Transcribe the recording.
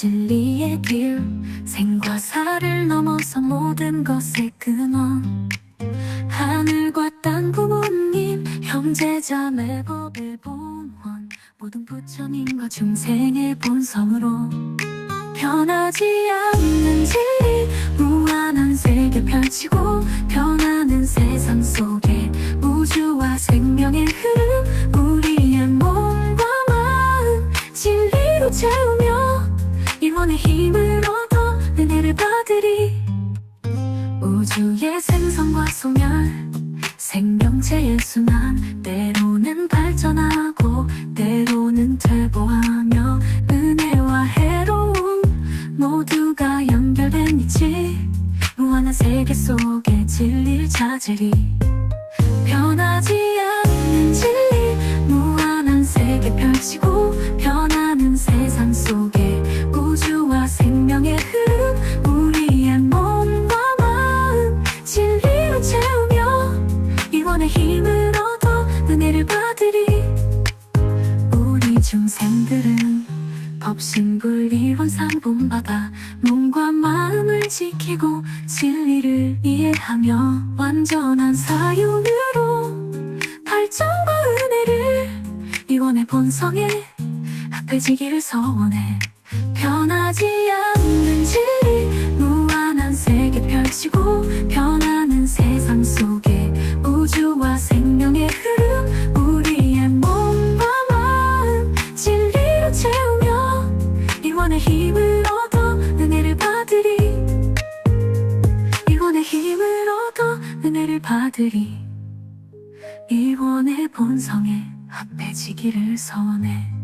진리의 길 생과 사를 넘어서 모든 것의 근원 하늘과 땅 부모님 형제자매 법의 본원 모든 부처님과 중생의 본성으로. 변하지 않는 진리 무한한 세계 펼치고 변하는 세상 속에 우주와 생명의 흐름 우리의 몸과 마음 진리로 일원의 힘을 얻어 은혜를 받으리. 우주의 생성과 소멸 생명체의 순환 때로는 발전하고 때로는 퇴보하며 은혜와 해로움 모두가 연결된 이치 무한한 세계 속에 진리를 찾으리 힘을 얻어 은혜를 받으리. 우리 중생들은 법신불이원 상본받아 몸과 마음을 지키고 진리를 이해하며 완전한 사윤으로 발전과 은혜를 이원의 본성에 합해지기를 서원해. 변하지 않 힘을 얻어 은혜를 받으리. 이원의 힘을 얻어 은혜를 받으리. 이원의 본성에 합해지기를 서원해